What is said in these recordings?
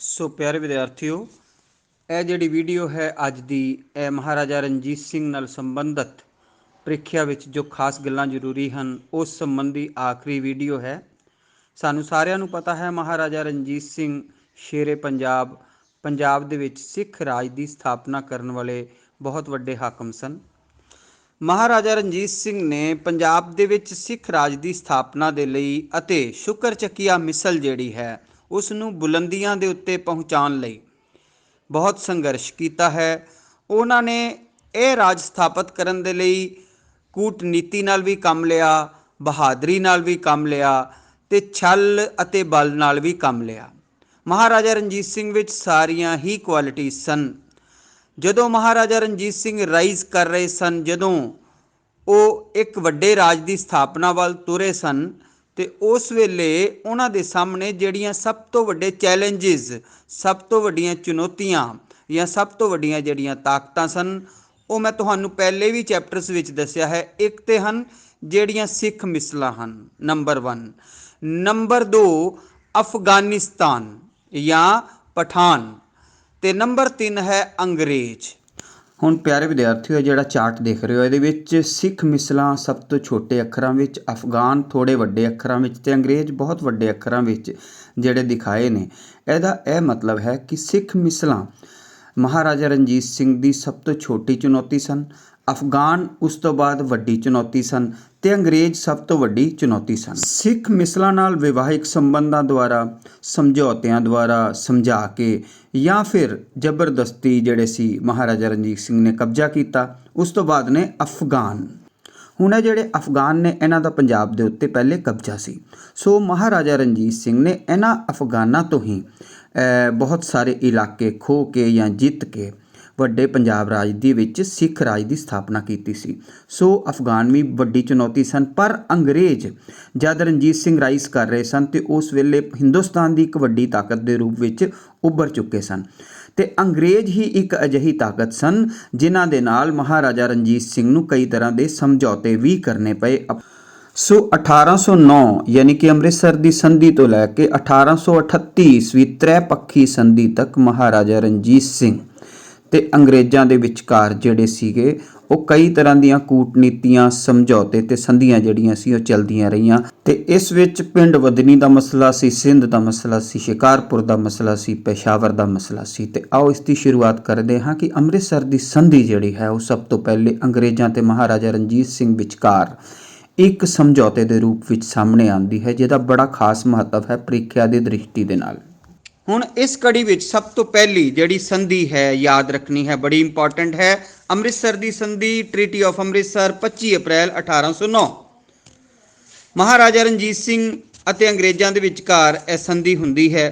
ਸੋ ਪਿਆਰੇ ਵਿਦਿਆਰਥੀਓ, ਇਹ ਜਿਹੜੀ ਵੀਡੀਓ ਹੈ ਅੱਜ ਦੀ, ਇਹ ਮਹਾਰਾਜਾ ਰਣਜੀਤ ਸਿੰਘ ਨਾਲ ਸੰਬੰਧਿਤ ਪ੍ਰੀਖਿਆ ਵਿੱਚ ਜੋ ਖਾਸ ਗੱਲਾਂ ਜ਼ਰੂਰੀ ਹਨ, ਉਸ ਸੰਬੰਧੀ ਆਖਰੀ ਵੀਡੀਓ ਹੈ। ਸਾਨੂੰ ਸਾਰਿਆਂ ਨੂੰ ਪਤਾ ਹੈ ਮਹਾਰਾਜਾ ਰਣਜੀਤ ਸਿੰਘ ਸ਼ੇਰੇ ਪੰਜਾਬ ਪੰਜਾਬ ਦੇ ਵਿੱਚ ਸਿੱਖ ਰਾਜ ਦੀ ਸਥਾਪਨਾ ਕਰਨ ਵਾਲੇ ਬਹੁਤ ਵੱਡੇ ਹਾਕਮ ਸਨ। ਮਹਾਰਾਜਾ ਰਣਜੀਤ ਸਿੰਘ ਨੇ ਪੰਜਾਬ ਦੇ ਵਿੱਚ ਸਿੱਖ ਰਾਜ ਦੀ ਸਥਾਪਨਾ ਦੇ ਲਈ ਅਤੇ ਸ਼ੁਕਰ ਚੱਕੀਆ ਮਿਸਲ ਜਿਹੜੀ ਹੈ ਉਸ ਨੂੰ ਬੁਲੰਦੀਆਂ ਦੇ ਉੱਤੇ ਪਹੁੰਚਾਉਣ ਲਈ ਬਹੁਤ ਸੰਘਰਸ਼ ਕੀਤਾ ਹੈ। ਉਹਨਾਂ ਨੇ ਇਹ ਰਾਜ ਸਥਾਪਿਤ ਕਰਨ ਦੇ ਲਈ ਕੂਟਨੀਤੀ ਨਾਲ ਵੀ ਕੰਮ ਲਿਆ, ਬਹਾਦਰੀ ਨਾਲ ਵੀ ਕੰਮ ਲਿਆ ਤੇ ਛਲ ਅਤੇ ਬਲ ਨਾਲ ਵੀ ਕੰਮ ਲਿਆ। ਮਹਾਰਾਜਾ ਰਣਜੀਤ ਸਿੰਘ ਵਿੱਚ ਸਾਰੀਆਂ ਹੀ ਕੁਆਲਿਟੀ ਸਨ। ਜਦੋਂ ਮਹਾਰਾਜਾ ਰਣਜੀਤ ਸਿੰਘ ਰਾਈਜ਼ ਕਰ ਰਹੇ ਸਨ, ਜਦੋਂ ਉਹ ਇੱਕ ਵੱਡੇ ਰਾਜ ਦੀ ਸਥਾਪਨਾ ਵੱਲ ਤੁਰੇ ਸਨ ਤੇ ਉਸ ਵੇਲੇ ਉਹਨਾਂ ਦੇ ਸਾਹਮਣੇ ਜਿਹੜੀਆਂ ਸਭ ਤੋਂ ਵੱਡੇ ਚੈਲੰਜਸ ਸਭ ਤੋਂ ਵੱਡੀਆਂ ਚੁਣੌਤੀਆਂ ਜਾਂ ਸਭ ਤੋਂ ਵੱਡੀਆਂ ਜਿਹੜੀਆਂ ਤਾਕਤਾਂ ਸਨ, ਉਹ ਮੈਂ ਤੁਹਾਨੂੰ ਪਹਿਲੇ ਵੀ ਚੈਪਟਰਸ ਵਿੱਚ ਦੱਸਿਆ ਹੈ। ਇੱਕ ਤੇ ਹਨ ਜਿਹੜੀਆਂ ਸਿੱਖ ਮਿਸਲਾਂ ਹਨ ਨੰਬਰ 1 ਨੰਬਰ 2 ਅਫਗਾਨਿਸਤਾਨ ਜਾਂ ਪਠਾਨ। ਤੇ ਨੰਬਰ 3 ਹੈ ਅੰਗਰੇਜ਼। ਹੁਣ ਪਿਆਰੇ ਵਿਦਿਆਰਥੀਓ, ਇਹ ਜਿਹੜਾ ਚਾਰਟ ਦੇਖ ਰਹੇ ਹੋ, ਇਹਦੇ ਵਿੱਚ ਸਿੱਖ ਮਿਸਲਾਂ ਸਭ ਤੋਂ ਛੋਟੇ ਅੱਖਰਾਂ ਵਿੱਚ, ਅਫਗਾਨ ਥੋੜੇ ਵੱਡੇ ਅੱਖਰਾਂ ਵਿੱਚ ਤੇ ਅੰਗਰੇਜ਼ ਬਹੁਤ ਵੱਡੇ ਅੱਖਰਾਂ ਵਿੱਚ ਜਿਹੜੇ ਦਿਖਾਏ ਨੇ। ਇਹਦਾ ਇਹ ਮਤਲਬ ਹੈ ਕਿ ਸਿੱਖ ਮਿਸਲਾਂ ਮਹਾਰਾਜਾ ਰਣਜੀਤ ਸਿੰਘ ਦੀ ਸਭ ਤੋਂ ਛੋਟੀ ਚੁਣੌਤੀ ਸਨ, ਅਫਗਾਨ ਉਸ ਤੋਂ ਬਾਅਦ ਵੱਡੀ ਚੁਣੌਤੀ ਸਨ ਤੇ ਅੰਗਰੇਜ਼ ਸਭ ਤੋਂ ਵੱਡੀ ਚੁਣੌਤੀ ਸਨ। ਸਿੱਖ ਮਿਸਲਾਂ ਨਾਲ ਵਿਵਾਹਿਕ ਸੰਬੰਧਾਂ ਦੁਆਰਾ, ਸਮਝੌਤਿਆਂ ਦੁਆਰਾ ਸਮਝਾ ਕੇ ਜਾਂ ਫਿਰ ਜ਼ਬਰਦਸਤੀ ਜਿਹੜੇ ਸੀ, ਮਹਾਰਾਜਾ ਰਣਜੀਤ ਸਿੰਘ ਨੇ ਕਬਜ਼ਾ ਕੀਤਾ, ਉਸ ਤੋਂ ਬਾਅਦ ਨੇ ਅਫਗਾਨ। ਹੁਣ ਇਹ ਜਿਹੜੇ ਅਫਗਾਨ ਨੇ, ਇਹਨਾਂ ਦਾ ਪੰਜਾਬ ਦੇ ਉੱਤੇ ਪਹਿਲੇ ਕਬਜ਼ਾ ਸੀ। ਸੋ ਮਹਾਰਾਜਾ ਰਣਜੀਤ ਸਿੰਘ ਨੇ ਇਹਨਾਂ ਅਫਗਾਨਾਂ ਤੋਂ ਹੀ ਬਹੁਤ ਸਾਰੇ ਇਲਾਕੇ ਖੋ ਕੇ ਜਾਂ ਜਿੱਤ ਕੇ ਵੱਡੇ ਪੰਜਾਬ ਰਾਜ ਦੇ ਵਿੱਚ ਸਿੱਖ ਰਾਜ ਦੀ ਸਥਾਪਨਾ ਕੀਤੀ ਸੀ। ਸੋ ਅਫਗਾਨ ਵੀ ਵੱਡੀ ਚੁਣੌਤੀ ਸਨ, ਪਰ ਅੰਗਰੇਜ਼ ਜਦ ਰਣਜੀਤ ਸਿੰਘ ਰਾਈਜ਼ ਕਰ ਰਹੇ ਸਨ ਤੇ ਉਸ ਵੇਲੇ ਹਿੰਦੁਸਤਾਨ ਦੀ ਇੱਕ ਵੱਡੀ ਤਾਕਤ ਦੇ ਰੂਪ ਵਿੱਚ ਉੱਭਰ ਚੁੱਕੇ ਸਨ। ਤੇ ਅੰਗਰੇਜ਼ ਹੀ ਇੱਕ ਅਜਿਹੀ ਤਾਕਤ ਸਨ ਜਿਨ੍ਹਾਂ ਦੇ ਨਾਲ ਮਹਾਰਾਜਾ ਰਣਜੀਤ ਸਿੰਘ ਨੂੰ ਕਈ ਤਰ੍ਹਾਂ ਦੇ ਸਮਝੌਤੇ ਵੀ ਕਰਨੇ ਪਏ। ਸੋ 1809 ਯਾਨੀ ਕਿ ਅੰਮ੍ਰਿਤਸਰ ਦੀ ਸੰਧੀ ਤੋਂ ਲੈ ਕੇ 1838 ਈਸਵੀ ਤ੍ਰੈਪੱਖੀ ਸੰਧੀ ਤੱਕ ਮਹਾਰਾਜਾ ਰਣਜੀਤ ਸਿੰਘ ਤੇ ਅੰਗਰੇਜ਼ਾਂ ਦੇ ਵਿਚਕਾਰ ਜਿਹੜੇ ਸੀਗੇ, ਉਹ ਕਈ ਤਰ੍ਹਾਂ ਦੀਆਂ ਕੂਟਨੀਤੀਆਂ, ਸਮਝੌਤੇ ਤੇ ਸੰਧੀਆਂ ਜਿਹੜੀਆਂ ਸੀ, ਉਹ ਚੱਲਦੀਆਂ ਰਹੀਆਂ। ਤੇ ਇਸ ਵਿੱਚ ਪਿੰਡ ਵਦਨੀ ਦਾ ਮਸਲਾ ਸੀ, ਸਿੰਧ ਦਾ ਮਸਲਾ ਸੀ, ਸ਼ਿਕਾਰਪੁਰ ਦਾ ਮਸਲਾ ਸੀ, ਪੇਸ਼ਾਵਰ ਦਾ ਮਸਲਾ ਸੀ। ਤੇ ਆਓ ਇਸ ਦੀ ਸ਼ੁਰੂਆਤ ਕਰਦੇ ਹਾਂ ਕਿ ਅੰਮ੍ਰਿਤਸਰ ਦੀ ਸੰਧੀ ਜਿਹੜੀ ਹੈ, ਉਹ ਸਭ ਤੋਂ ਪਹਿਲੇ ਅੰਗਰੇਜ਼ਾਂ ਤੇ ਮਹਾਰਾਜਾ ਰਣਜੀਤ ਸਿੰਘ ਵਿਚਕਾਰ ਇੱਕ ਸਮਝੌਤੇ ਦੇ ਰੂਪ ਵਿੱਚ ਸਾਹਮਣੇ ਆਉਂਦੀ ਹੈ, ਜਿਹਦਾ ਬੜਾ ਖਾਸ ਮਹੱਤਵ ਹੈ ਪ੍ਰੀਖਿਆ ਦੀ ਦ੍ਰਿਸ਼ਟੀ ਦੇ ਨਾਲ। ਹੁਣ ਇਸ ਕੜੀ ਵਿੱਚ ਸਭ ਤੋਂ ਪਹਿਲੀ ਜਿਹੜੀ ਸੰਧੀ ਹੈ ਯਾਦ ਰੱਖਣੀ ਹੈ, ਬੜੀ ਇੰਪੋਰਟੈਂਟ ਹੈ। ਅੰਮ੍ਰਿਤਸਰ ਦੀ ਸੰਧੀ ਟ੍ਰੀਟੀ ਆਫ ਅੰਮ੍ਰਿਤਸਰ 25 ਅਪ੍ਰੈਲ 1809 ਮਹਾਰਾਜਾ ਰਣਜੀਤ ਸਿੰਘ ਅਤੇ ਅੰਗਰੇਜ਼ਾਂ ਦੇ ਵਿਚਕਾਰ ਇਹ ਸੰਧੀ ਹੁੰਦੀ ਹੈ।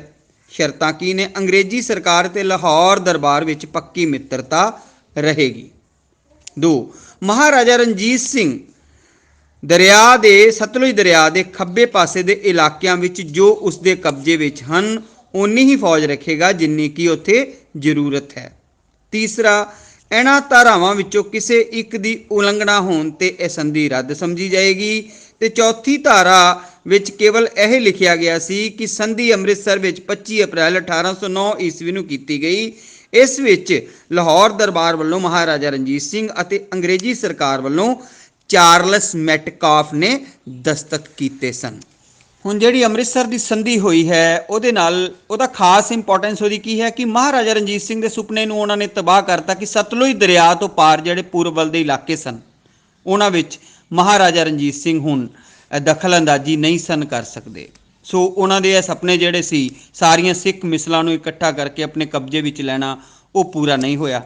ਸ਼ਰਤਾਂ ਕੀ ਨੇ? ਅੰਗਰੇਜ਼ੀ ਸਰਕਾਰ ਤੇ ਲਾਹੌਰ ਦਰਬਾਰ ਵਿੱਚ ਪੱਕੀ ਮਿੱਤਰਤਾ ਰਹੇਗੀ। 2 ਮਹਾਰਾਜਾ ਰਣਜੀਤ ਸਿੰਘ ਦਰਿਆ ਦੇ, ਸਤਲੁਜ ਦਰਿਆ ਦੇ ਖੱਬੇ ਪਾਸੇ ਦੇ ਇਲਾਕਿਆਂ ਵਿੱਚ ਜੋ ਉਸ ਦੇ ਕਬਜ਼ੇ ਵਿੱਚ ਹਨ ਉਨੀ ਹੀ ਫੌਜ ਰੱਖੇਗਾ ਜਿੰਨੀ ਕੀ ਉੱਥੇ ਜ਼ਰੂਰਤ ਹੈ। ਤੀਸਰਾ, ਇਹਨਾਂ ਧਾਰਾਵਾਂ ਵਿੱਚੋਂ ਕਿਸੇ ਇੱਕ ਦੀ ਉਲੰਘਣਾ ਹੋਣ ਤੇ ਇਹ ਸੰਧੀ ਰੱਦ ਸਮਝੀ ਜਾਏਗੀ। ਤੇ ਚੌਥੀ ਧਾਰਾ ਵਿੱਚ ਕੇਵਲ ਇਹ ਲਿਖਿਆ ਗਿਆ ਸੀ ਕਿ ਸੰਧੀ ਅੰਮ੍ਰਿਤਸਰ ਵਿੱਚ 25 ਅਪ੍ਰੈਲ 1809 ਈਸਵੀ ਨੂੰ ਕੀਤੀ ਗਈ। ਇਸ ਵਿੱਚ ਲਾਹੌਰ ਦਰਬਾਰ ਵੱਲੋਂ ਮਹਾਰਾਜਾ ਰਣਜੀਤ ਸਿੰਘ ਅਤੇ ਅੰਗਰੇਜ਼ੀ ਸਰਕਾਰ ਵੱਲੋਂ ਚਾਰਲਸ ਮੈਟਕਾਫ ਨੇ ਦਸਤਖਤ ਕੀਤੇ ਸਨ। ਹੁਣ ਜਿਹੜੀ ਅੰਮ੍ਰਿਤਸਰ ਦੀ ਸੰਧੀ ਹੋਈ ਹੈ ਉਹਦੇ ਨਾਲ ਉਹਦਾ ਖਾਸ ਇੰਪੋਰਟੈਂਸ ਉਹਦੀ ਕੀ ਹੈ ਕਿ ਮਹਾਰਾਜਾ ਰਣਜੀਤ ਸਿੰਘ ਦੇ ਸੁਪਨੇ ਨੂੰ ਉਹਨਾਂ ਨੇ ਤਬਾਹ ਕਰਤਾ ਕਿ ਸਤਲੁਜ ਦਰਿਆ ਤੋਂ ਪਾਰ ਜਿਹੜੇ ਪੂਰਬ ਵੱਲ ਦੇ ਇਲਾਕੇ ਸਨ ਉਹਨਾਂ ਵਿੱਚ ਮਹਾਰਾਜਾ ਰਣਜੀਤ ਸਿੰਘ ਹੁਣ ਅ, ਦਖਲ ਅੰਦਾਜ਼ੀ ਨਹੀਂ ਸਨ ਕਰ ਸਕਦੇ। ਸੋ ਉਹਨਾਂ ਦੇ ਇਹ ਸੁਪਨੇ ਜਿਹੜੇ ਸੀ ਸਾਰੀਆਂ ਸਿੱਖ ਮਿਸਲਾਂ ਨੂੰ ਇਕੱਠਾ ਕਰਕੇ ਆਪਣੇ ਕਬਜ਼ੇ ਵਿੱਚ ਲੈਣਾ ਉਹ ਪੂਰਾ ਨਹੀਂ ਹੋਇਆ।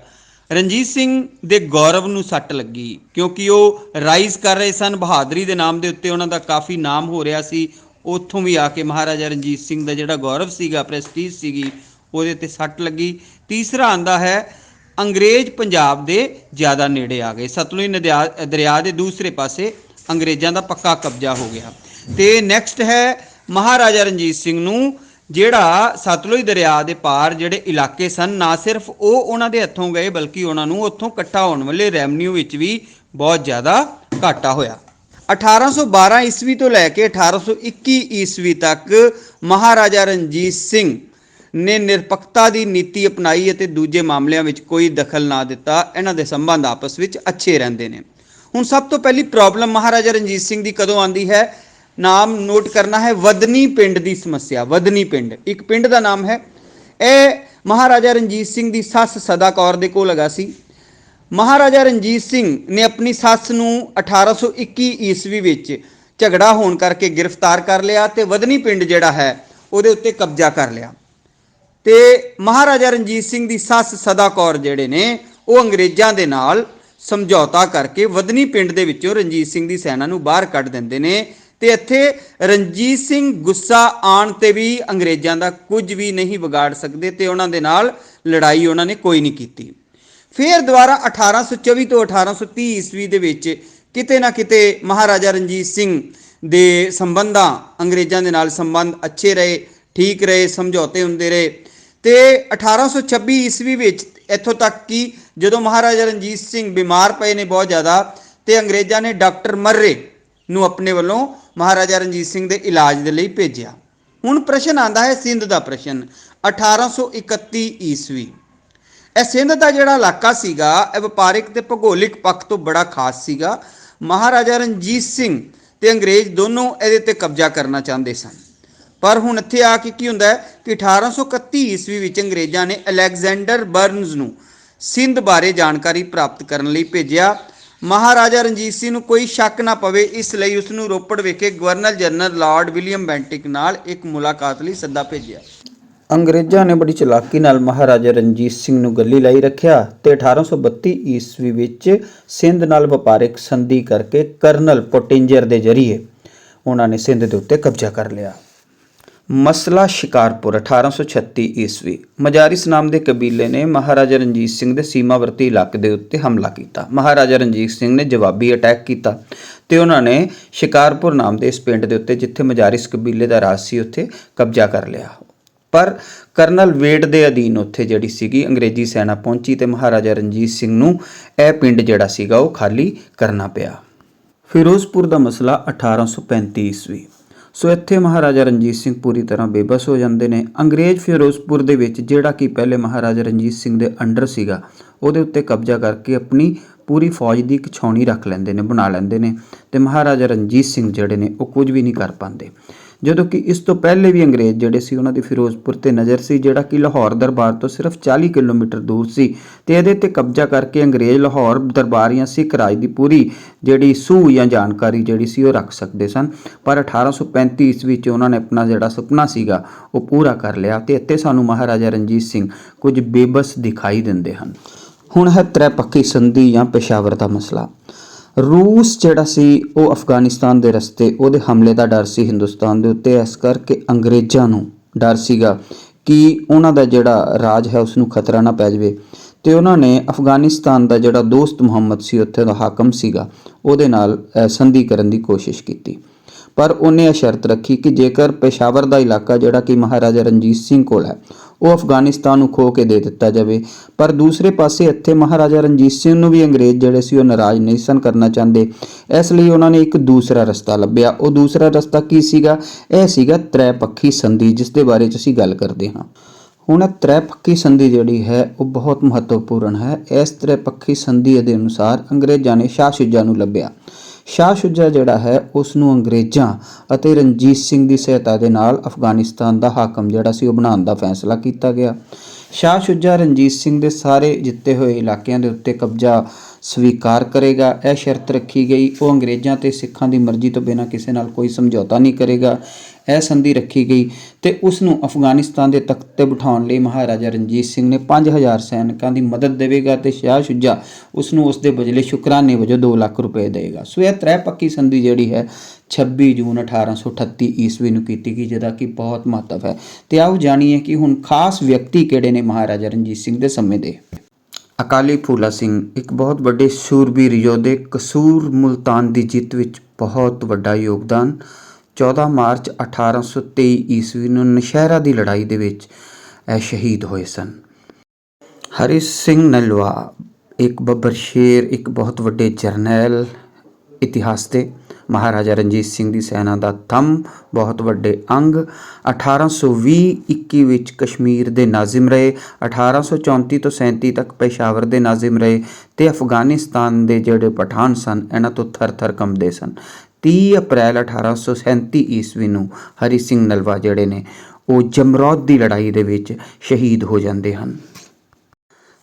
ਰਣਜੀਤ ਸਿੰਘ ਦੇ ਗੌਰਵ ਨੂੰ ਸੱਟ ਲੱਗੀ ਕਿਉਂਕਿ ਉਹ ਰਾਈਜ਼ ਕਰ ਰਹੇ ਸਨ ਬਹਾਦਰੀ ਦੇ ਨਾਮ ਦੇ ਉੱਤੇ ਉਹਨਾਂ ਦਾ ਕਾਫੀ ਨਾਮ ਹੋ ਰਿਹਾ ਸੀ ਉੱਥੋਂ ਵੀ ਆ ਕੇ ਮਹਾਰਾਜਾ ਰਣਜੀਤ ਸਿੰਘ ਦਾ ਜਿਹੜਾ ਗੌਰਵ ਸੀਗਾ, ਪ੍ਰੈਸਟੀਜ ਸੀਗੀ, ਉਹਦੇ ਤੇ ਸੱਟ ਲੱਗੀ। ਤੀਸਰਾ ਆਂਦਾ ਹੈ, ਅੰਗਰੇਜ਼ ਪੰਜਾਬ ਦੇ ਜ਼ਿਆਦਾ ਨੇੜੇ ਆ ਗਏ। ਸਤਲੁਜ ਨਦਿਆ- ਦਰਿਆ ਦੇ ਦੂਸਰੇ ਪਾਸੇ ਅੰਗਰੇਜ਼ਾਂ ਦਾ ਪੱਕਾ ਕਬਜ਼ਾ ਹੋ ਗਿਆ। ਤੇ ਨੈਕਸਟ ਹੈ ਮਹਾਰਾਜਾ ਰਣਜੀਤ ਸਿੰਘ ਨੂੰ, ਜਿਹੜਾ ਸਤਲੁਜ ਦਰਿਆ ਦੇ ਪਾਰ ਜਿਹੜੇ ਇਲਾਕੇ ਸਨ, ਨਾ ਸਿਰਫ ਉਹ ਉਹਨਾਂ ਦੇ ਹੱਥੋਂ ਗਏ, ਬਲਕਿ ਉਹਨਾਂ ਨੂੰ ਉੱਥੋਂ ਇਕੱਠਾ ਹੋਣ ਵਾਲੇ ਰੈਵਨਿਊ ਵਿੱਚ ਵੀ ਬਹੁਤ ਜ਼ਿਆਦਾ ਘਾਟਾ ਹੋਇਆ। 1812 ਈਸਵੀ ਤੋਂ ਲੈ ਕੇ 1821 ਈਸਵੀ ਤੱਕ ਮਹਾਰਾਜਾ ਰਣਜੀਤ ਸਿੰਘ ਨੇ ਨਿਰਪੱਖਤਾ ਦੀ ਨੀਤੀ ਅਪਣਾਈ ਅਤੇ ਦੂਜੇ ਮਾਮਲਿਆਂ ਵਿੱਚ ਕੋਈ ਦਖਲ ਨਾ ਦਿੱਤਾ। ਇਹਨਾਂ ਦੇ ਸੰਬੰਧ ਆਪਸ ਵਿੱਚ ਅੱਛੇ ਰਹਿੰਦੇ ਨੇ। ਹੁਣ ਸਭ ਤੋਂ ਪਹਿਲੀ ਪ੍ਰੋਬਲਮ ਮਹਾਰਾਜਾ ਰਣਜੀਤ ਸਿੰਘ ਦੀ ਕਦੋਂ ਆਂਦੀ ਹੈ? ਨਾਮ ਨੋਟ ਕਰਨਾ ਹੈ। ਵਦਨੀ ਪਿੰਡ ਦੀ ਸਮੱਸਿਆ। ਵਦਨੀ ਪਿੰਡ। ਇੱਕ ਪਿੰਡ ਦਾ ਨਾਮ ਹੈ। ਇਹ ਮਹਾਰਾਜਾ ਰਣਜੀਤ ਸਿੰਘ ਦੀ ਸੱਸ ਸਦਾ ਕੌਰ ਦੇ ਕੋਲ ਹੈਗਾ ਸੀ। ਮਹਾਰਾਜਾ ਰਣਜੀਤ ਸਿੰਘ ਨੇ ਆਪਣੀ ਸੱਸ ਨੂੰ 1821 ਈਸਵੀ ਵਿੱਚ ਝਗੜਾ ਹੋਣ ਕਰਕੇ ਗ੍ਰਿਫਤਾਰ ਕਰ ਲਿਆ ਤੇ ਵਧਨੀ ਪਿੰਡ ਜਿਹੜਾ ਹੈ, ਉਹਦੇ ਉੱਤੇ ਕਬਜ਼ਾ ਕਰ ਲਿਆ। ਤੇ ਮਹਾਰਾਜਾ ਰਣਜੀਤ ਸਿੰਘ ਦੀ ਸੱਸ ਸਦਾ ਕੌਰ ਜਿਹੜੇ ਨੇ, ਉਹ ਅੰਗਰੇਜ਼ਾਂ ਦੇ ਨਾਲ ਸਮਝੌਤਾ ਕਰਕੇ ਵਧਨੀ ਪਿੰਡ ਦੇ ਵਿੱਚੋਂ ਰਣਜੀਤ ਸਿੰਘ ਦੀ ਸੈਨਾ ਨੂੰ ਬਾਹਰ ਕੱਢ ਦਿੰਦੇ ਨੇ ਤੇ ਇੱਥੇ ਰਣਜੀਤ ਸਿੰਘ ਗੁੱਸਾ ਆਣ ਤੇ ਵੀ ਅੰਗਰੇਜ਼ਾਂ ਦਾ ਕੁਝ ਵੀ ਨਹੀਂ ਵਿਗਾੜ ਸਕਦੇ ਤੇ ਉਹਨਾਂ ਦੇ ਨਾਲ ਲੜਾਈ ਉਹਨਾਂ ਨੇ ਕੋਈ ਨਹੀਂ ਕੀਤੀ। ਫਿਰ ਦੁਬਾਰਾ 1824 ਤੋਂ 1830 ਈਸਵੀ ਦੇ ਵਿੱਚ ਕਿਤੇ ਨਾ ਕਿਤੇ ਮਹਾਰਾਜਾ ਰਣਜੀਤ ਸਿੰਘ ਦੇ ਸੰਬੰਧਾਂ ਅੰਗਰੇਜ਼ਾਂ ਦੇ ਨਾਲ ਸੰਬੰਧ ਅੱਛੇ ਰਹੇ, ਠੀਕ ਰਹੇ, ਸਮਝੌਤੇ ਹੁੰਦੇ ਰਹੇ। ਤੇ 1826 ਈਸਵੀ ਵਿੱਚ ਇੱਥੋਂ ਤੱਕ ਕਿ ਜਦੋਂ ਮਹਾਰਾਜਾ ਰਣਜੀਤ ਸਿੰਘ ਬਿਮਾਰ ਪਏ ਨੇ ਬਹੁਤ ਜ਼ਿਆਦਾ ਤੇ ਅੰਗਰੇਜ਼ਾਂ ਨੇ ਡਾਕਟਰ ਮਰਰੇ ਨੂੰ ਆਪਣੇ ਵੱਲੋਂ ਮਹਾਰਾਜਾ ਰਣਜੀਤ ਸਿੰਘ ਦੇ ਇਲਾਜ ਦੇ ਲਈ ਭੇਜਿਆ। ਹੁਣ ਪ੍ਰਸ਼ਨ ਆਂਦਾ ਹੈ ਸਿੰਧ ਦਾ ਪ੍ਰਸ਼ਨ 1831 ਈਸਵੀ। ਇਹ ਸਿੰਧ ਦਾ ਜਿਹੜਾ ਇਲਾਕਾ ਸੀਗਾ, ਇਹ ਵਪਾਰਿਕ ਤੇ ਭੂਗੋਲਿਕ ਪੱਖ ਤੋਂ ਬੜਾ ਖਾਸ ਸੀਗਾ। ਮਹਾਰਾਜਾ ਰਣਜੀਤ ਸਿੰਘ ਤੇ ਅੰਗਰੇਜ਼ ਦੋਨੋਂ ਇਹਦੇ ਤੇ ਕਬਜ਼ਾ ਕਰਨਾ ਚਾਹੁੰਦੇ ਸਨ। ਪਰ ਹੁਣ ਇੱਥੇ ਆ ਕੇ ਕੀ ਹੁੰਦਾ ਹੈ ਕਿ 1831 ਈਸਵੀ ਵਿੱਚ ਅੰਗਰੇਜ਼ਾਂ ਨੇ ਅਲੈਗਜ਼ੈਂਡਰ ਬਰਨਜ਼ ਨੂੰ ਸਿੰਧ ਬਾਰੇ ਜਾਣਕਾਰੀ ਪ੍ਰਾਪਤ ਕਰਨ ਲਈ ਭੇਜਿਆ। ਮਹਾਰਾਜਾ ਰਣਜੀਤ ਸਿੰਘ ਨੂੰ ਕੋਈ ਸ਼ੱਕ ਨਾ ਪਵੇ, ਇਸ ਲਈ ਉਸ ਨੂੰ ਰੋਪੜ ਵਿਖੇ governor general lord William Bentinck ਨਾਲ ਇੱਕ ਮੁਲਾਕਾਤ ਲਈ ਸੱਦਾ ਭੇਜਿਆ। ਅੰਗਰੇਜ਼ਾਂ ਨੇ ਬੜੀ ਚਲਾਕੀ ਨਾਲ ਮਹਾਰਾਜਾ ਰਣਜੀਤ ਸਿੰਘ ਨੂੰ ਗੱਲੀ ਲਾਈ ਰੱਖਿਆ ਤੇ 1832 ਈਸਵੀ ਵਿੱਚ ਸਿੰਧ ਨਾਲ ਵਪਾਰਕ ਸੰਧੀ ਕਰਕੇ ਕਰਨਲ ਪੋਟਿੰਜਰ ਦੇ ਜ਼ਰੀਏ ਉਹਨਾਂ ਨੇ ਸਿੰਧ ਦੇ ਉੱਤੇ ਕਬਜ਼ਾ ਕਰ ਲਿਆ। ਮਸਲਾ ਸ਼ਿਕਾਰਪੁਰ 1836 ਈਸਵੀ। ਮਜਾਰਿਸ ਨਾਮ ਦੇ ਕਬੀਲੇ ਨੇ ਮਹਾਰਾਜਾ ਰਣਜੀਤ ਸਿੰਘ ਦੇ ਸੀਮਾਵਰਤੀ ਇਲਾਕੇ ਦੇ ਉੱਤੇ ਹਮਲਾ ਕੀਤਾ। ਮਹਾਰਾਜਾ ਰਣਜੀਤ ਸਿੰਘ ਨੇ ਜਵਾਬੀ ਅਟੈਕ ਕੀਤਾ ਤੇ ਉਹਨਾਂ ਨੇ ਸ਼ਿਕਾਰਪੁਰ ਨਾਮ ਦੇ ਇਸ ਪਿੰਡ ਦੇ ਉੱਤੇ ਜਿੱਥੇ ਮਜਾਰਿਸ ਕਬੀਲੇ ਦਾ ਰਾਜ ਸੀ, ਉੱਥੇ ਕਬਜ਼ਾ ਕਰ ਲਿਆ। ਪਰ ਕਰਨਲ ਵੇਟ ਦੇ ਅਧੀਨ ਉੱਥੇ ਜਿਹੜੀ ਸੀਗੀ ਅੰਗਰੇਜ਼ੀ ਸੈਨਾ ਪਹੁੰਚੀ ਤੇ ਮਹਾਰਾਜਾ ਰਣਜੀਤ ਸਿੰਘ ਨੂੰ ਇਹ ਪਿੰਡ ਜਿਹੜਾ ਸੀਗਾ ਉਹ ਖਾਲੀ ਕਰਨਾ ਪਿਆ। ਫਿਰੋਜ਼ਪੁਰ ਦਾ ਮਸਲਾ 1835 ਈਸਵੀ। ਸੋ ਇੱਥੇ ਮਹਾਰਾਜਾ ਰਣਜੀਤ ਸਿੰਘ ਪੂਰੀ ਤਰ੍ਹਾਂ ਬੇਬਸ ਹੋ ਜਾਂਦੇ ਨੇ। ਅੰਗਰੇਜ਼ ਫਿਰੋਜ਼ਪੁਰ ਦੇ ਵਿੱਚ ਜਿਹੜਾ ਕਿ ਪਹਿਲੇ ਮਹਾਰਾਜਾ ਰਣਜੀਤ ਸਿੰਘ ਦੇ ਅੰਡਰ ਸੀਗਾ, ਉਹਦੇ ਉੱਤੇ ਕਬਜ਼ਾ ਕਰਕੇ ਆਪਣੀ ਪੂਰੀ ਫੌਜ ਦੀ ਇੱਕ ਛਾਉਣੀ ਰੱਖ ਲੈਂਦੇ ਨੇ, ਬਣਾ ਲੈਂਦੇ ਨੇ ਤੇ ਮਹਾਰਾਜਾ ਰਣਜੀਤ ਸਿੰਘ ਜਿਹੜੇ ਨੇ ਉਹ ਕੁਝ ਵੀ ਨਹੀਂ ਕਰ ਪਾਉਂਦੇ। ਜਦੋਂ ਕਿ ਇਸ ਤੋਂ ਪਹਿਲੇ ਵੀ ਅੰਗਰੇਜ਼ ਜਿਹੜੇ ਸੀ, ਉਹਨਾਂ ਦੀ ਫਿਰੋਜ਼ਪੁਰ ਤੇ ਨਜ਼ਰ ਸੀ, ਜਿਹੜਾ ਕਿ ਲਾਹੌਰ ਦਰਬਾਰ ਤੋਂ ਸਿਰਫ 40 ਕਿਲੋਮੀਟਰ ਦੂਰ ਸੀ। ਤੇ ਇਹਦੇ ਤੇ ਕਬਜ਼ਾ ਕਰਕੇ ਅੰਗਰੇਜ਼ ਲਾਹੌਰ ਦਰਬਾਰ ਜਾਂ ਸਿੱਖ ਰਾਜ ਦੀ ਪੂਰੀ ਜਿਹੜੀ ਸੂਹ ਜਾਂ ਜਾਣਕਾਰੀ ਜਿਹੜੀ ਸੀ, ਉਹ ਰੱਖ ਸਕਦੇ ਸਨ। ਪਰ 1835 ਈਸਵੀ ਵਿੱਚ ਉਹਨਾਂ ਨੇ ਆਪਣਾ ਜਿਹੜਾ ਸੁਪਨਾ ਸੀਗਾ, ਉਹ ਪੂਰਾ ਕਰ ਲਿਆ ਤੇ ਇੱਥੇ ਸਾਨੂੰ ਮਹਾਰਾਜਾ ਰਣਜੀਤ ਸਿੰਘ ਕੁਝ ਬੇਬਸ ਦਿਖਾਈ ਦਿੰਦੇ ਹਨ। ਹੁਣ ਹੈ ਤ੍ਰੈਪੱਖੀ ਸੰਧੀ ਜਾਂ ਪੇਸ਼ਾਵਰ ਦਾ ਮਸਲਾ। ਰੂਸ ਜਿਹੜਾ ਸੀ, ਉਹ ਅਫਗਾਨਿਸਤਾਨ ਦੇ ਰਸਤੇ, ਉਹਦੇ ਹਮਲੇ ਦਾ ਡਰ ਸੀ ਹਿੰਦੁਸਤਾਨ ਦੇ ਉੱਤੇ, ਇਸ ਕਰਕੇ ਅੰਗਰੇਜ਼ਾਂ ਨੂੰ ਡਰ ਸੀਗਾ ਕਿ ਉਹਨਾਂ ਦਾ ਜਿਹੜਾ ਰਾਜ ਹੈ ਉਸ ਨੂੰ ਖਤਰਾ ਨਾ ਪੈ ਜਾਵੇ। ਤੇ ਉਹਨਾਂ ਨੇ ਅਫਗਾਨਿਸਤਾਨ ਦਾ ਜਿਹੜਾ ਦੋਸਤ ਮੁਹੰਮਦ ਸੀ, ਉੱਥੇ ਦਾ ਹਾਕਮ ਸੀਗਾ, ਉਹਦੇ ਨਾਲ ਸੰਧੀ ਕਰਨ ਦੀ ਕੋਸ਼ਿਸ਼ ਕੀਤੀ। ਪਰ ਉਹਨੇ ਇਹ ਸ਼ਰਤ ਰੱਖੀ ਕਿ ਜੇਕਰ ਪੇਸ਼ਾਵਰ ਦਾ ਇਲਾਕਾ ਜਿਹੜਾ ਕਿ ਮਹਾਰਾਜਾ ਰਣਜੀਤ ਸਿੰਘ ਕੋਲ ਹੈ ਉਹ ਅਫਗਾਨਿਸਤਾਨ ਨੂੰ ਖੋ ਕੇ ਦੇ ਦਿੱਤਾ ਜਾਵੇ। ਪਰ ਦੂਸਰੇ ਪਾਸੇ ਇੱਥੇ ਮਹਾਰਾਜਾ ਰਣਜੀਤ ਸਿੰਘ ਨੂੰ ਵੀ ਅੰਗਰੇਜ਼ ਜਿਹੜੇ ਸੀ ਉਹ ਨਾਰਾਜ਼ ਨਹੀਂ ਸਨ ਕਰਨਾ ਚਾਹੁੰਦੇ। ਇਸ ਲਈ ਉਹਨਾਂ ਨੇ ਇੱਕ ਦੂਸਰਾ ਰਸਤਾ ਲੱਭਿਆ। ਉਹ ਦੂਸਰਾ ਰਸਤਾ ਕੀ ਸੀਗਾ? ਇਹ ਸੀਗਾ ਤ੍ਰੈ ਪੱਖੀ ਸੰਧੀ, ਜਿਸ ਦੇ ਬਾਰੇ 'ਚ ਅਸੀਂ ਗੱਲ ਕਰਦੇ ਹਾਂ। ਹੁਣ ਇਹ ਤ੍ਰੈਪੱਖੀ ਸੰਧੀ ਜਿਹੜੀ ਹੈ, ਉਹ ਬਹੁਤ ਮਹੱਤਵਪੂਰਨ ਹੈ। ਇਸ ਤ੍ਰੈਪੱਖੀ ਸੰਧੀ ਦੇ ਅਨੁਸਾਰ ਅੰਗਰੇਜ਼ਾਂ ਨੇ ਸ਼ਾਹ ਸ਼ੁਜਾ ਨੂੰ ਲੱਭਿਆ। ਸ਼ਾਹ ਸ਼ੁਜਾ ਜਿਹੜਾ ਹੈ ਉਸ ਨੂੰ ਅੰਗਰੇਜ਼ਾਂ ਅਤੇ ਰਣਜੀਤ ਸਿੰਘ ਦੀ ਸਹਾਇਤਾ ਦੇ ਨਾਲ ਅਫਗਾਨਿਸਤਾਨ ਦਾ ਹਾਕਮ ਜਿਹੜਾ ਸੀ, ਉਹ ਬਣਾਉਣ ਦਾ ਫੈਸਲਾ ਕੀਤਾ ਗਿਆ। ਸ਼ਾਹ ਸ਼ੁਜਾ ਰਣਜੀਤ ਸਿੰਘ ਦੇ ਸਾਰੇ ਜਿੱਤੇ ਹੋਏ ਇਲਾਕਿਆਂ ਦੇ ਉੱਤੇ ਕਬਜ਼ਾ ਸਵੀਕਾਰ ਕਰੇਗਾ। ਇਹ ਸ਼ਰਤ ਰੱਖੀ ਗਈ। ਉਹ ਅੰਗਰੇਜ਼ਾਂ ਤੇ ਸਿੱਖਾਂ ਦੀ ਮਰਜ਼ੀ ਤੋਂ ਬਿਨਾਂ ਕਿਸੇ ਨਾਲ ਕੋਈ ਸਮਝੌਤਾ ਨਹੀਂ ਕਰੇਗਾ। ਇਹ ਸੰਧੀ ਰੱਖੀ ਗਈ ਤੇ ਉਸ ਨੂੰ ਅਫਗਾਨਿਸਤਾਨ ਦੇ ਤਖਤ ਤੇ ਬਿਠਾਉਣ ਲਈ ਮਹਾਰਾਜਾ ਰਣਜੀਤ ਸਿੰਘ ਨੇ 5000 ਸੈਨਿਕਾਂ ਦੀ ਮਦਦ ਦੇਵੇਗਾ ਤੇ ਸ਼ਾਹ ਸ਼ੁਜਾ ਉਸ ਨੂੰ ਉਸ ਦੇ ਬਦਲੇ ਸ਼ੁਕਰਾਨੇ ਵਜੋਂ 2 ਲੱਖ ਰੁਪਏ ਦੇਵੇਗਾ। ਸੋ ਇਹ ਤ੍ਰੈ ਪੱਕੀ ਸੰਧੀ ਜਿਹੜੀ ਹੈ 26 ਜੂਨ 1838 ਈਸਵੀ ਨੂੰ ਕੀਤੀ ਗਈ, ਜਿਹਦਾ ਕਿ ਬਹੁਤ ਮਹੱਤਵ ਹੈ। ਤੇ ਆਓ ਜਾਣੀਏ ਕਿ ਹੁਣ ਖਾਸ ਵਿਅਕਤੀ ਕਿਹੜੇ ਨੇ ਮਹਾਰਾਜਾ ਰਣਜੀਤ ਸਿੰਘ ਦੇ ਸਮੇਂ ਦੇ। ਅਕਾਲੀ ਫੂਲਾ ਸਿੰਘ, ਇੱਕ ਬਹੁਤ ਵੱਡੇ ਸੂਰਬੀਰ ਯੋਧੇ ਕਸੂਰ ਮੁਲਤਾਨ ਦੀ ਜਿੱਤ ਵਿੱਚ ਬਹੁਤ ਵੱਡਾ ਯੋਗਦਾਨ 14 ਮਾਰਚ 1823 ਈਸਵੀ ਨੂੰ ਨਸ਼ਹਿਰਾ ਦੀ ਲੜਾਈ ਦੇ ਵਿੱਚ ਇਹ ਸ਼ਹੀਦ ਹੋਏ ਸਨ। ਹਰੀ ਸਿੰਘ ਨਲਵਾ ਇੱਕ ਬੱਬਰ ਸ਼ੇਰ, ਇੱਕ ਬਹੁਤ ਵੱਡੇ ਜਰਨੈਲ, ਇਤਿਹਾਸ ਦੇ ਮਹਾਰਾਜਾ ਰਣਜੀਤ ਸਿੰਘ ਦੀ ਸੈਨਾ ਦਾ ਥੰਮ, ਬਹੁਤ ਵੱਡੇ ਅੰਗ। 1820-21 ਵਿੱਚ ਕਸ਼ਮੀਰ ਦੇ ਨਾਜ਼ਿਮ ਰਹੇ। 1834 ਤੋਂ 37 ਤੱਕ ਪੇਸ਼ਾਵਰ ਦੇ ਨਾਜ਼ਿਮ ਰਹੇ ਤੇ ਅਫਗਾਨਿਸਤਾਨ ਦੇ ਜਿਹੜੇ ਪਠਾਨ ਸਨ, ਇਹਨਾਂ ਤੋਂ ਥਰ-ਥਰ ਕੰਬਦੇ ਸਨ। 30 ਅਪ੍ਰੈਲ 1837 ਈਸਵੀ ਨੂੰ ਹਰੀ ਸਿੰਘ ਨਲਵਾ ਜਿਹੜੇ ਨੇ, ਉਹ ਜਮਰੌਦ ਦੀ ਲੜਾਈ ਦੇ ਵਿੱਚ ਸ਼ਹੀਦ ਹੋ ਜਾਂਦੇ ਹਨ।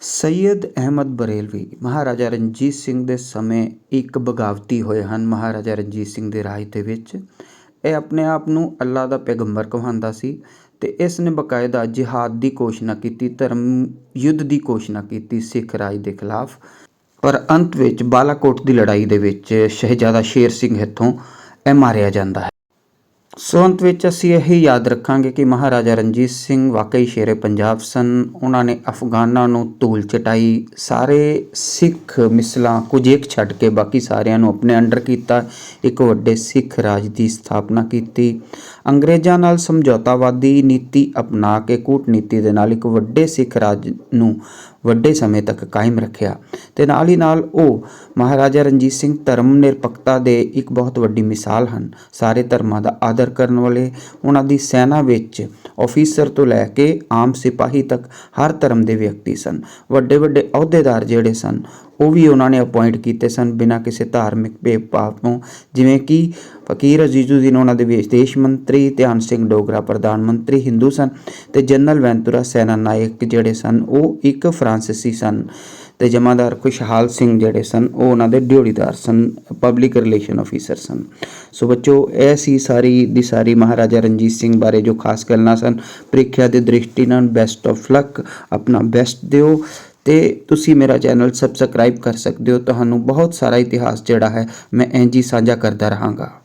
ਸੈਯਦ ਅਹਿਮਦ ਬਰੇਲਵੀ ਮਹਾਰਾਜਾ ਰਣਜੀਤ ਸਿੰਘ ਦੇ ਸਮੇਂ ਇੱਕ ਬਗਾਵਤੀ ਹੋਏ ਹਨ। ਮਹਾਰਾਜਾ ਰਣਜੀਤ ਸਿੰਘ ਦੇ ਰਾਜ ਦੇ ਵਿੱਚ ਇਹ ਆਪਣੇ ਆਪ ਨੂੰ ਅੱਲਾ ਦਾ ਪੈਗੰਬਰ ਕਹਾਉਂਦਾ ਸੀ ਤੇ ਇਸ ਨੇ ਬਕਾਇਦਾ ਜਿਹਾਦ ਦੀ ਘੋਸ਼ਣਾ ਕੀਤੀ, ਧਰਮ ਯੁੱਧ ਦੀ ਘੋਸ਼ਣਾ ਕੀਤੀ ਸਿੱਖ ਰਾਜ ਦੇ ਖਿਲਾਫ। ਪਰ ਅੰਤ ਵਿੱਚ ਬਾਲਾਕੋਟ ਦੀ ਲੜਾਈ ਦੇ ਵਿੱਚ ਸ਼ਹਿਜ਼ਾਦਾ ਸ਼ੇਰ ਸਿੰਘ ਇੱਥੋਂ ਇਹ ਮਾਰਿਆ ਜਾਂਦਾ ਹੈ। ਸੋ ਅੰਤ ਵਿੱਚ ਅਸੀਂ ਇਹ ਯਾਦ ਰੱਖਾਂਗੇ ਕਿ ਮਹਾਰਾਜਾ ਰਣਜੀਤ ਸਿੰਘ ਵਾਕਈ ਸ਼ੇਰੇ ਪੰਜਾਬ ਸਨ। ਉਹਨਾਂ ਨੇ ਅਫਗਾਨਾਂ ਨੂੰ ਧੂਲ ਚਟਾਈ, ਸਾਰੇ ਸਿੱਖ ਮਿਸਲਾਂ ਕੁਝ ਇੱਕ ਛੱਡ ਕੇ ਬਾਕੀ ਸਾਰਿਆਂ ਨੂੰ ਆਪਣੇ ਅੰਡਰ ਕੀਤਾ, ਇੱਕ ਵੱਡੇ ਸਿੱਖ ਰਾਜ ਦੀ ਸਥਾਪਨਾ ਕੀਤੀ। ਅੰਗਰੇਜ਼ਾਂ ਨਾਲ ਸਮਝੌਤਾਵਾਦੀ ਨੀਤੀ ਅਪਣਾ ਕੇ ਕੂਟਨੀਤੀ ਦੇ ਨਾਲ ਇੱਕ ਵੱਡੇ ਸਿੱਖ ਰਾਜ ਨੂੰ ਵੱਡੇ ਸਮੇਂ ਤੱਕ ਕਾਇਮ ਰੱਖਿਆ। ਤੇ ਨਾਲ ਹੀ ਨਾਲ ਉਹ ਮਹਾਰਾਜਾ ਰਣਜੀਤ ਸਿੰਘ ਧਰਮ ਨਿਰਪੱਖਤਾ ਦੇ ਇੱਕ ਬਹੁਤ ਵੱਡੀ ਮਿਸਾਲ ਹਨ। ਸਾਰੇ ਧਰਮਾਂ ਦਾ ਆਦਰ ਕਰਨ ਵਾਲੇ ਉਹਨਾਂ ਦੀ ਸੈਨਾ ਵਿੱਚ ਆਫੀਸਰ ਤੋਂ ਲੈ ਕੇ ਆਮ ਸਿਪਾਹੀ ਤੱਕ ਹਰ ਧਰਮ ਦੇ ਵਿਅਕਤੀ ਸਨ। ਵੱਡੇ ਵੱਡੇ ਅਹੁਦੇਦਾਰ ਜਿਹੜੇ ਸਨ ਉਹ ਵੀ ਉਹਨਾਂ ਨੇ ਅਪਾਇੰਟ ਕੀਤੇ ਸਨ ਬਿਨਾਂ ਕਿਸੇ ਧਾਰਮਿਕ ਭੇਦਭਾਵ ਤੋਂ। ਜਿਵੇਂ ਕਿ ਫਕੀਰ ਅਜ਼ੀਜ਼ੁਦੀਨ ਉਹਨਾਂ ਦੇ ਵਿਦੇਸ਼ ਮੰਤਰੀ, ਧਿਆਨ ਸਿੰਘ ਡੋਗਰਾ ਪ੍ਰਧਾਨ ਮੰਤਰੀ ਹਿੰਦੂ ਸਨ ਤੇ ਜਨਰਲ ਵੈਂਤੂਰਾ ਸੈਨਾ ਨਾਇਕ ਜਿਹੜੇ ਸਨ ਉਹ ਇੱਕ ਫਰਾਂਸੀਸੀ ਸਨ ਤੇ ਜਮਾਦਾਰ ਖੁਸ਼ਹਾਲ ਸਿੰਘ ਜਿਹੜੇ ਸਨ ਉਹ ਉਹਨਾਂ ਦੇ ਡਿਊਟੀਦਾਰ ਸਨ ਪਬਲਿਕ ਰਿਲੇਸ਼ਨ ਆਫੀਸਰ ਸਨ। ਸੋ ਬੱਚੋ, ਇਹ ਸੀ ਸਾਰੀ ਦੀ ਸਾਰੀ ਮਹਾਰਾਜਾ ਰਣਜੀਤ ਸਿੰਘ ਬਾਰੇ ਜੋ ਖਾਸ ਗੱਲਾਂ ਸਨ। ਪ੍ਰੀਖਿਆ ਦੇ ਦ੍ਰਿਸ਼ਟੀ ਨਾਲ ਬੈਸਟ ਆਫ ਲੱਕ ਆਪਣਾ ਬੈਸਟ ਦਿਓ। ਤੇ ਤੁਸੀਂ ਮੇਰਾ ਚੈਨਲ ਸਬਸਕ੍ਰਾਈਬ ਕਰ ਸਕਦੇ ਹੋ। ਤੁਹਾਨੂੰ ਬਹੁਤ ਸਾਰਾ ਇਤਿਹਾਸ ਜਿਹੜਾ ਹੈ, ਮੈਂ ਇੰਝ ਹੀ ਸਾਂਝਾ ਕਰਦਾ ਰਹਾਂਗਾ।